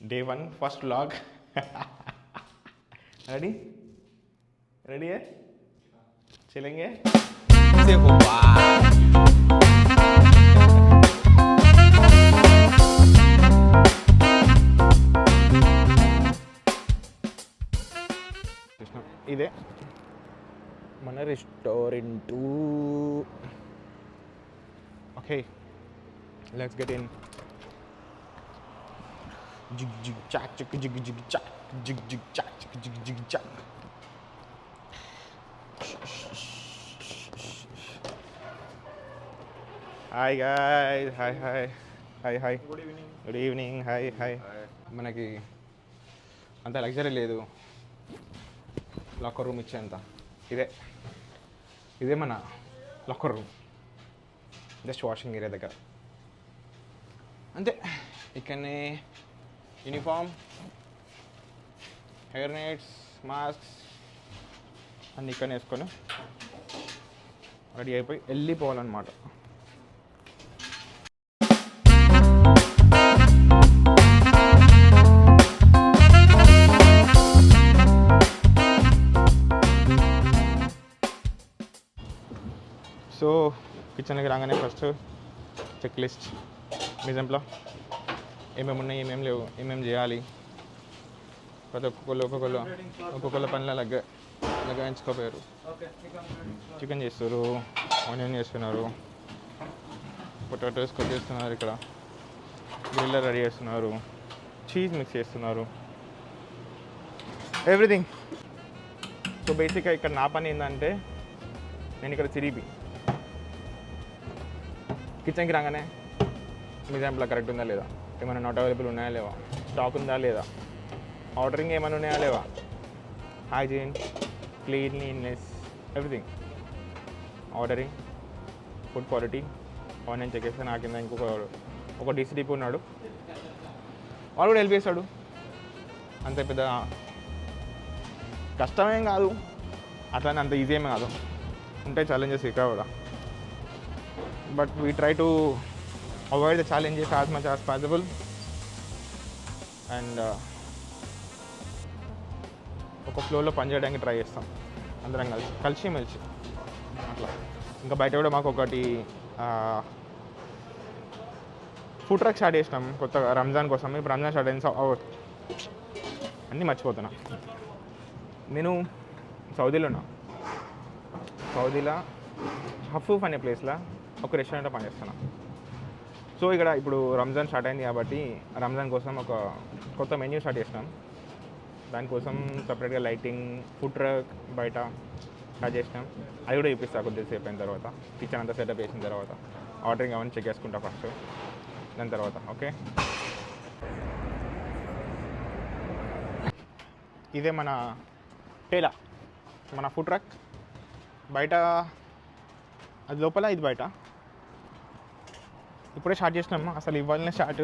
day one first vlog ready ready है चलेंगे से हो वाह కృష్ణ ఇదే మన restaurant okay let's get in zig జిగ్ చాక్ చిక్ జిగ్ జిగ్ చాక్ జిగ్ జిగ్ చాక్ చిక్ జిగ్ జిగ్ chalk hi guys hi hi hi hi good evening good evening hi hi మనకి అంత లగ్జరీ లేదు. లాకర్ రూమ్ ఇచ్చేంత. ఇదే. ఇదే మన locker room just washing area దగ్గర. అంతే. ఇక్కడనే యూనిఫామ్ హెయిర్ నెట్స్ మాస్క్స్ అన్నీ ఇక్కడ వేసుకొని రెడీ అయిపోయి వెళ్ళిపోవాలన్నమాట. సో కిచెన్కి రాగానే ఫస్ట్ చెక్ లిస్ట్ నిజంలో ఏమేమి ఉన్నాయి ఏమేమి లేవు ఏమేమి చేయాలి? ప్రతి ఒక్కొక్కళ్ళు ఒక్కొక్కళ్ళు ఒక్కొక్కళ్ళ పనుల లగ్గ లగాయించుకోపోయారు చికెన్ చేస్తారు ఆనియన్ చేస్తున్నారు పొటాటోస్ కట్ చేస్తున్నారు ఇక్కడ. గ్రిల్లర్ రెడీ చేస్తున్నారు చీజ్ మిక్స్ చేస్తున్నారు. ఎవ్రీథింగ్ సో బేసిక్గా ఇక్కడ నా పని ఏంటంటే నేను ఇక్కడ తిరిగి కిచెన్కి రాగానే మీ శాంపుల్ కరెక్ట్ ఉందా లేదా? ఏమైనా నాట్ అవైలబుల్ ఉన్నాయా లేవా? స్టాక్ ఉందా లేదా? ఆర్డరింగ్ ఏమైనా ఉన్నాయా లేవా? Hygiene cleanliness everything ordering food quality online check చేస్తే నా కింద ఇంకొక ఒక డీసీడీపీ ఉన్నాడు. వాడు కూడా హెల్ప్ చేస్తాడు. అంత పెద్ద కష్టమేం కాదు. అట్లానే అంత ఈజీ ఏమీ కాదు. ఉంటాయి ఛాలెంజెస్ ఇక్కడ కూడా. But we try to avoid the challenges as much as possible and ఒక ఫ్లోలో పనిచేయడానికి ట్రై చేస్తాం. అందరం కలిసి కలిసి మెలిసి. అట్లా. ఇంకా బయట కూడా మాకు ఒకటి ఫుడ్ ట్రక్ స్టార్ట్ చేసినాం. కొత్తగా రంజాన్ కోసం. ఇప్పుడు రంజాన్ స్టార్ట్ అయింది. అన్నీ మర్చిపోతున్నా. నేను సౌదీలో ఉన్నా. సౌదీలో హఫూఫ్ అనే ప్లేస్లో ఒక రెస్టారెంట్లో పనిచేస్తున్నాను సో ఇక్కడ ఇప్పుడు రంజాన్ స్టార్ట్ అయింది కాబట్టి రంజాన్ కోసం ఒక కొత్త మెన్యూ స్టార్ట్ చేసినాం. దానికోసం సపరేట్గా లైటింగ్ ఫుడ్ ట్రక్ బయట స్టార్ట్ చేసినాం. అది కూడా చూపిస్తా కొద్దిసేపు అయిన తర్వాత. కిచెన్ అంతా సెటప్ చేసిన తర్వాత. ఆర్డరింగ్ అవన్నీ చెక్ చేసుకుంటా ఫస్ట్ దాని తర్వాత ఓకే ఇదే మన టేలా మన ఫుడ్ ట్రక్ బయట అది లోపల ఇది బయట. ఇప్పుడే స్టార్ట్ చేసినాం అసలు ఇవ్వాలనే స్టార్ట్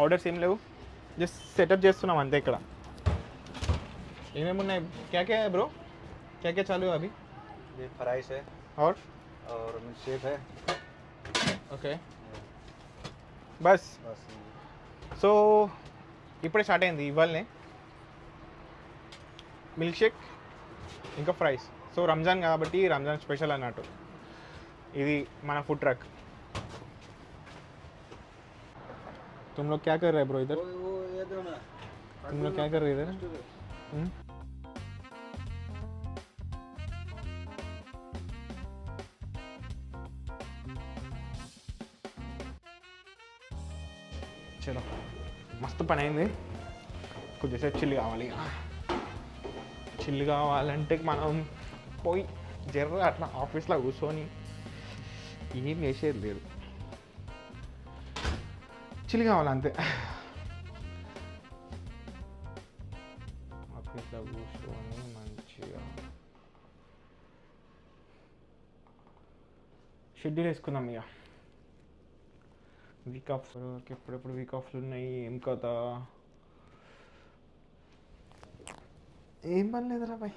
ఆర్డర్స్ ఏం లేవు జస్ట్ సెటప్ చేస్తున్నాం అంతే ఇక్కడ ఏమేమి ఉన్నాయి క్యా క్యా బ్రో క్యా క్యా చాలు అవి ये फ्राइस है और और मिल्क शेक है ఓకే బస్ बस సో ఇప్పుడే స్టార్ట్ అయింది ఇవ్వాలనే మిల్క్ షేక్ ఇంకా ఫ్రైస్ సో రంజాన్ కాబట్టి రంజాన్ స్పెషల్ అన్నట్టు ఇది మన ఫుడ్ ట్రక్ तुम लोग क्या कर रहे हैं ब्रो इधर वो वो ये दो ना तुम लोग क्या कर रहे हैं इधर हम्म? చలో మస్తు పని అయింది కొద్దిసేపు చిల్లు కావాలి చిల్లు కావాలంటే మనం పోయి జర్ర అట్లా ఆఫీస్లో కూర్చొని ఏం చేసేది లేదు చిల్లు కావాలి అంతే? ఆఫీస్లో కూర్చొని మంచిగా. షెడ్యూల్ వేసుకుందాం ఇక. వీక్ ఆఫ్ ఎప్పుడెప్పుడు వీక్ ఆఫ్లు ఉన్నాయి ఏం కథ? ఏం పని లేదురా బాయ్.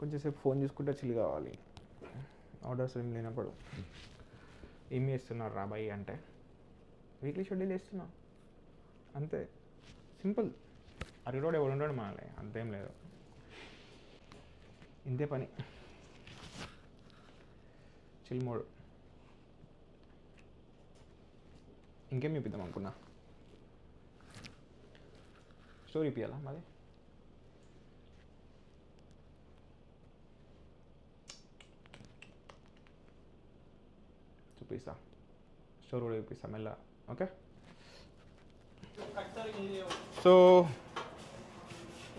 కొంచెంసేపు ఫోన్ చూసుకుంటే చిల్లు కావాలి. ఆర్డర్స్ ఏం లేనప్పుడు. ఏం చేస్తున్నారు రా బాయ్ అంటే? వీక్లీ షెడ్యూల్ వేస్తున్నా అంతే. సింపుల్ అరిరోడు ఎవడు ఉండడు మనలే అంతేం లేదు. ఇంతే పని. చిల్ మోడ్ ఇంకేం చూపిద్దాం అనుకున్నా? స్టోరీ ఇప్పియాలా మాది చూపిస్తా. స్టోర్ కూడా చూపిస్తా. మెల్ల. ఓకే సో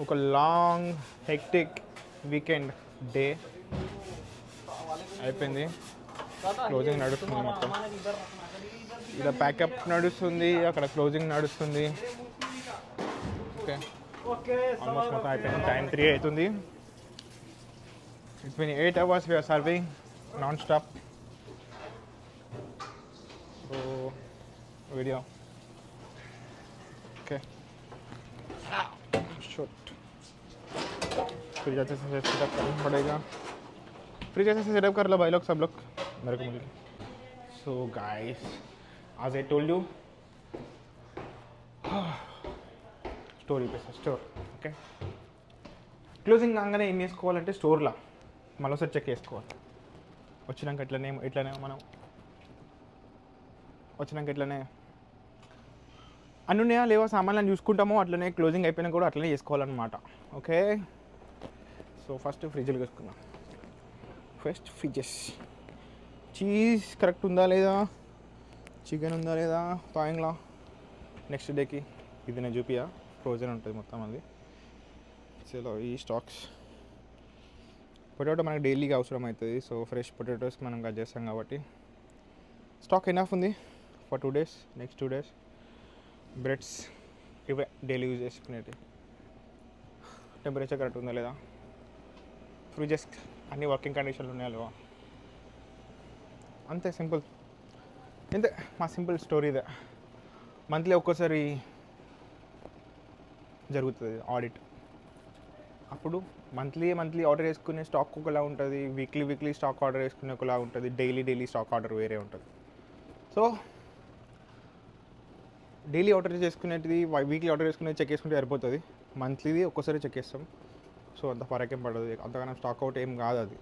ఒక లాంగ్ హెక్టిక్ వీకెండ్ డే అయిపోయింది. క్లోజింగ్ నడుస్తుంది మొత్తం. ఇక్కడ ప్యాకప్ నడుస్తుంది అక్కడ క్లోజింగ్ నడుస్తుంది. ఓకే ఆల్మోస్ట్ మొత్తం అయిపోయింది. టైం త్రీ అవుతుంది. It's mean eight hours we are serving non stop video okay shot fridge अच्छे से सेटअप करना पड़ेगा फ्रिज अच्छे से सेटअप कर लो भाई लोग सब लोग मेरे को मिल सो गाइस आज I told you story పేసా store okay closing కాగానే ఏం చేసుకోవాలంటే స్టోర్లో మళ్ళీ ఒకసారి చెక్ చేసుకోవాలి వచ్చినాక ఇట్లనే ఇట్లనే మనం వచ్చినాక ఇట్లనే అన్ని ఉన్నాయా లేవో సామాన్లను చూసుకుంటామో అట్లనే క్లోజింగ్ అయిపోయినా కూడా అట్లనే చేసుకోవాలన్నమాట. ఓకే సో ఫస్ట్ ఫ్రిడ్జ్లు వేసుకుందాం ఫస్ట్ ఫ్రిడ్జెస్ చీజ్ కరెక్ట్ ఉందా లేదా? చికెన్ ఉందా లేదా? పాయింగ్లా నెక్స్ట్ డేకి ఇది నేను చూపియా. ఫ్రోజన్ ఉంటుంది మొత్తం అది. చలో ఈ స్టాక్స్ పొటాటో మనకి డైలీగా అవసరం అవుతుంది సో ఫ్రెష్ పొటాటోస్ మనం కట్ చేస్తాం కాబట్టి. స్టాక్ ఎనఫ్ ఉంది? For two days next two days breads ఇవే డైలీ యూజ్ చేసుకునేవి టెంపరేచర్ కరెక్ట్ ఉందా లేదా? ఫ్రిడ్జెస్ అన్ని వర్కింగ్ కండిషన్లు ఉన్నాయా లేవా? అంతే సింపుల్. ఇంతే మా సింపుల్ స్టోరీ ఇదే. మంత్లీ ఒక్కోసారి జరుగుతుంది ఆడిట్. అప్పుడు మంత్లీ మంత్లీ ఆర్డర్ చేసుకునే స్టాక్ ఒకలా ఉంటుంది వీక్లీ వీక్లీ స్టాక్ ఆర్డర్ చేసుకునే ఒకలా ఉంటుంది డైలీ డైలీ స్టాక్ ఆర్డర్ వేరే ఉంటుంది. సో డైలీ ఆర్డర్ చేసుకునేటిది వీక్లీ ఆర్డర్ చేసుకునేది చెక్ చేసుకుంటే సరిపోతుంది. మంత్లీది ఒక్కోసారి చెక్ చేస్తాం. సో అంత ఫరకేం పడదు. అంతగానో స్టాక్ అవుట్ ఏం కాదు అది.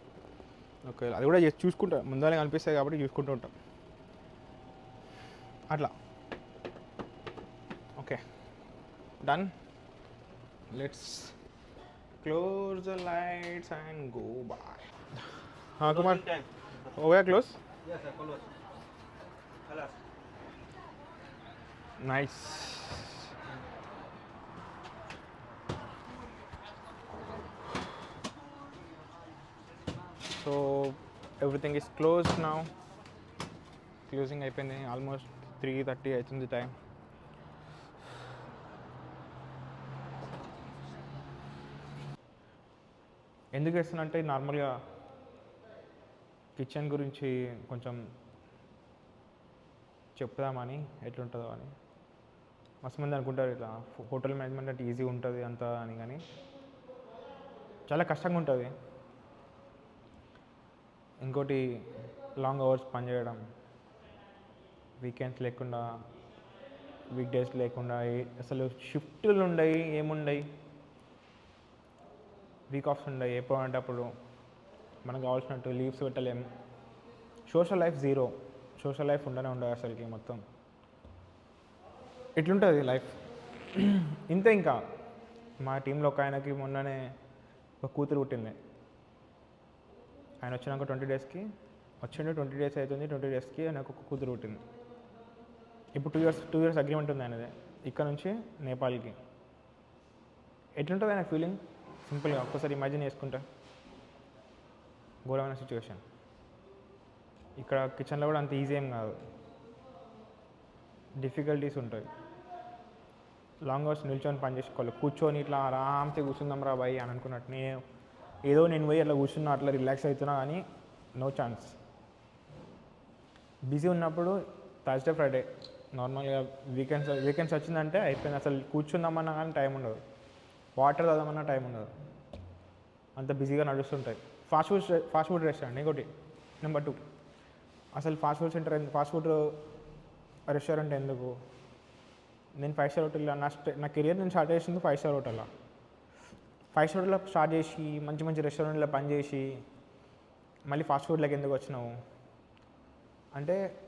ఓకే అది కూడా చేసి చూసుకుంటాం. ముందరే కనిపిస్తాయి కాబట్టి చూసుకుంటూ ఉంటాం. అట్లా. Okay. Done let's close the lights and go bye Kumar. ఓవే close nice so everything Alas. Nice. So everything is closed now. Closing అయిపోయింది ఆల్మోస్ట్ త్రీ థర్టీ అవుతుంది టైం ఎందుకు వేస్తానంటే నార్మల్గా కిచెన్ గురించి కొంచెం చెప్దామని ఎట్లుంటుందో అని మస్తు మంది అనుకుంటారు ఇట్లా హోటల్ మేనేజ్మెంట్ అంటే ఈజీ ఉంటుంది అంత అని కానీ చాలా కష్టంగా ఉంటుంది. ఇంకోటి లాంగ్ అవర్స్ పనిచేయడం వీకెండ్స్ లేకుండా వీక్ డేస్ లేకుండా అసలు షిఫ్ట్లు ఉండయి ఏముండయి? వీక్ ఆఫ్స్ ఉండయి ఎప్పుడు అంటే అప్పుడు మనకు కావాల్సినట్టు లీవ్స్ పెట్టలేము social life zero. Social life ఉండనే ఉండదు అసలుకి మొత్తం. ఇట్లుంటుంది లైఫ్ ఇంతే ఇంకా. మా టీంలో ఒక ఆయనకి మొన్ననే ఒక కూతురు పుట్టింది. ఆయన వచ్చినాక ట్వంటీ డేస్కి వచ్చిండే ట్వంటీ డేస్ అవుతుంది ట్వంటీ డేస్కి నాకు ఒక కూతురు పుట్టింది. ఇప్పుడు two years two years agreement ఉంది ఆయనది. ఇక్కడ నుంచి నేపాల్కి. ఎట్లుంటుంది ఆయన ఫీలింగ్ సింపుల్గా ఒక్కసారి ఇమాజిన్ చేసుకుంటా. ఘోరమైన సిచ్యువేషన్ ఇక్కడ కిచెన్లో కూడా అంత ఈజీ ఏం కాదు. డిఫికల్టీస్ ఉంటాయి. లాంగ్ అవర్స్ నిల్చొని పని చేసుకోవాలి. కూర్చొని ఇట్లా ఆరామ్సే కూర్చుందాం రా బాయ్ అని అనుకున్నట్టు నేను ఏదో నేను పోయి అట్లా కూర్చున్నా అట్లా రిలాక్స్ అవుతున్నా కానీ నో ఛాన్స్ బిజీ ఉన్నప్పుడు థర్స్డే ఫ్రైడే నార్మల్గా వీకెండ్స్ వీకెండ్స్ వచ్చిందంటే అయిపోయింది. అసలు కూర్చుందామన్నా కానీ టైం ఉండదు. వాటర్ తాదామన్నా టైం ఉండదు. అంత బిజీగా నడుస్తుంటాయి. Fast food fast food restaurant ఇంకోటి నెంబర్ టూ అసలు ఫాస్ట్ ఫుడ్ సెంటర్ ఎందుకు ఫాస్ట్ ఫుడ్ రెస్టారెంట్ ఎందుకు? నేను ఫైవ్ స్టార్ హోటల్లో నా నా కెరియర్ నేను స్టార్ట్ చేసింది ఫైవ్ స్టార్ హోటల్లో ఫైవ్ స్టార్ హోటల్లో స్టార్ట్ చేసి మంచి మంచి రెస్టారెంట్లో పనిచేసి మళ్ళీ ఫాస్ట్ ఫుడ్లోకి ఎందుకు వచ్చినావు? అంటే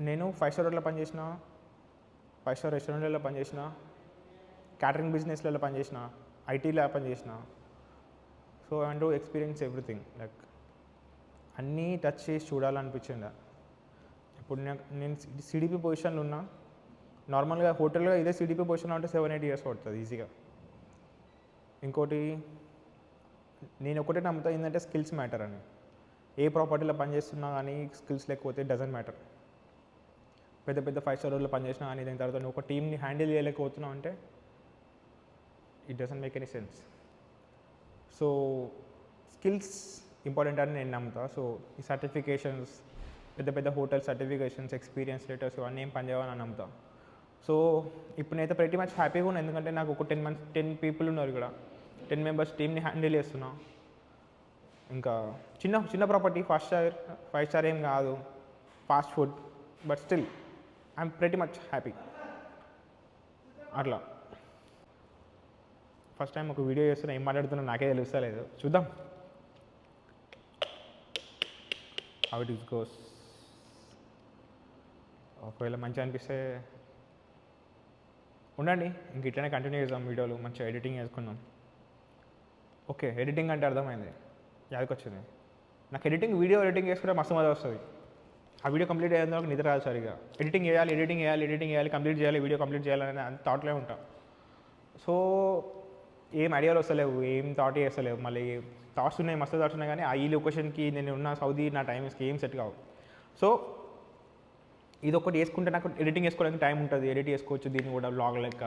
నేను ఫైవ్ స్టార్ హోటల్లో పనిచేసిన ఫైవ్ స్టార్ రెస్టారెంట్లలో పనిచేసిన క్యాటరింగ్ బిజినెస్లలో పనిచేసిన ఐటీలో పనిచేసిన so and experience everything like అన్నీ టచ్ చేసి చూడాలనిపించింది. ఇప్పుడు నేను సిడిపి పొజిషన్లో ఉన్నా నార్మల్గా హోటల్లో ఇదే సిడిపి పొజిషన్లో అంటే సెవెన్ ఎయిట్ ఇయర్స్ పడుతుంది ఈజీగా ఇంకోటి నేను ఒకటే నమ్ముతా ఏంటంటే స్కిల్స్ మ్యాటర్ అని. ఏ ప్రాపర్టీలో పనిచేస్తున్నా కానీ స్కిల్స్ లేకపోతే డజంట్ మ్యాటర్ పెద్ద పెద్ద ఫైవ్ స్టార్ రోడ్లో పనిచేసినా కానీ దాని తర్వాత నువ్వు ఒక టీమ్ని హ్యాండిల్ చేయలేకపోతున్నావు అంటే it doesn't make any sense so skills important అని నేను నమ్ముతా. సో ఈ సర్టిఫికేషన్స్ పెద్ద పెద్ద హోటల్ సర్టిఫికేషన్స్ ఎక్స్పీరియన్స్ లెటర్స్ ఇవన్నీ ఏం పనిచేయవని నమ్ముతా. సో ఇప్పుడు నేనైతే ప్రతి మచ్ హ్యాపీగా ఉన్నాను ఎందుకంటే నాకు ఒక టెన్ మంత్స్ టెన్ పీపుల్ ఉన్నారు ఇక్కడ. టెన్ మెంబర్స్ టీమ్ని హ్యాండిల్ చేస్తున్నా. ఇంకా చిన్న చిన్న property first star five star ఏం కాదు. Fast food but still I'm pretty much happy అట్లా. ఫస్ట్ టైం ఒక వీడియో చేస్తున్నా ఏం మాట్లాడుతున్నా నాకే తెలుస్తలేదు. చూద్దాం. హౌ ఇట్ ఇస్ గోస్ ఒకవేళ మంచిగా అనిపిస్తే ఉండండి ఇంక ఇట్లనే కంటిన్యూ చేద్దాం వీడియోలు మంచిగా ఎడిటింగ్ చేసుకుందాం. ఓకే ఎడిటింగ్ అంటే అర్థమైంది. యాదకొచ్చింది. నాకు ఎడిటింగ్ వీడియో ఎడిటింగ్ చేసుకుంటే మస్తు మజా వస్తుంది. ఆ వీడియో కంప్లీట్ అయ్యేంత వరకు నిద్ర రాదు సరిగా. ఎడిటింగ్ చేయాలి ఎడిటింగ్ చేయాలి ఎడిటింగ్ చేయాలి కంప్లీట్ చేయాలి వీడియో కంప్లీట్ చేయాలని అంత థాట్లే ఉంటాం. సో ఏం ఐడియాలు వస్తలేవు ఏం థాట్ చేస్తలేవు. మళ్ళీ థాట్స్ ఉన్నాయి మస్తు థాట్స్ ఉన్నాయి కానీ ఆ ఈ లొకేషన్కి నేను ఉన్న సౌదీ నా టైమ్స్కి ఏం సెట్ కావు. సో ఇది ఒకటి వేసుకుంటే నాకు ఎడిటింగ్ వేసుకోవడానికి టైం ఉంటుంది. ఎడిట్ చేసుకోవచ్చు దీన్ని కూడా బ్లాగ్ లెక్క.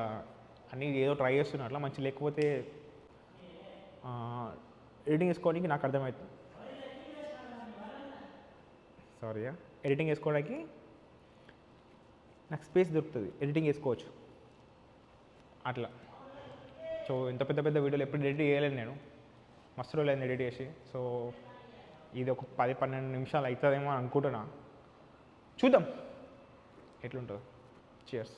అని ఏదో ట్రై చేస్తున్నా అట్లా మంచి లేకపోతే ఎడిటింగ్ వేసుకోవడానికి నాకు అర్థమవుతుంది సారీ ఎడిటింగ్ వేసుకోవడానికి నాకు స్పేస్ దొరుకుతుంది. ఎడిటింగ్ వేసుకోవచ్చు అట్లా. సో ఇంత పెద్ద పెద్ద వీడియోలు ఎప్పుడు ఎడిట్ చేయలేను నేను. మస్తు రోజులు ఎడిట్ చేసి. సో ఇది ఒక పది పన్నెండు నిమిషాలు అవుతుందేమో అని అనుకుంటున్నా. చూద్దాం. ఎట్లుంటుంది. చియర్స్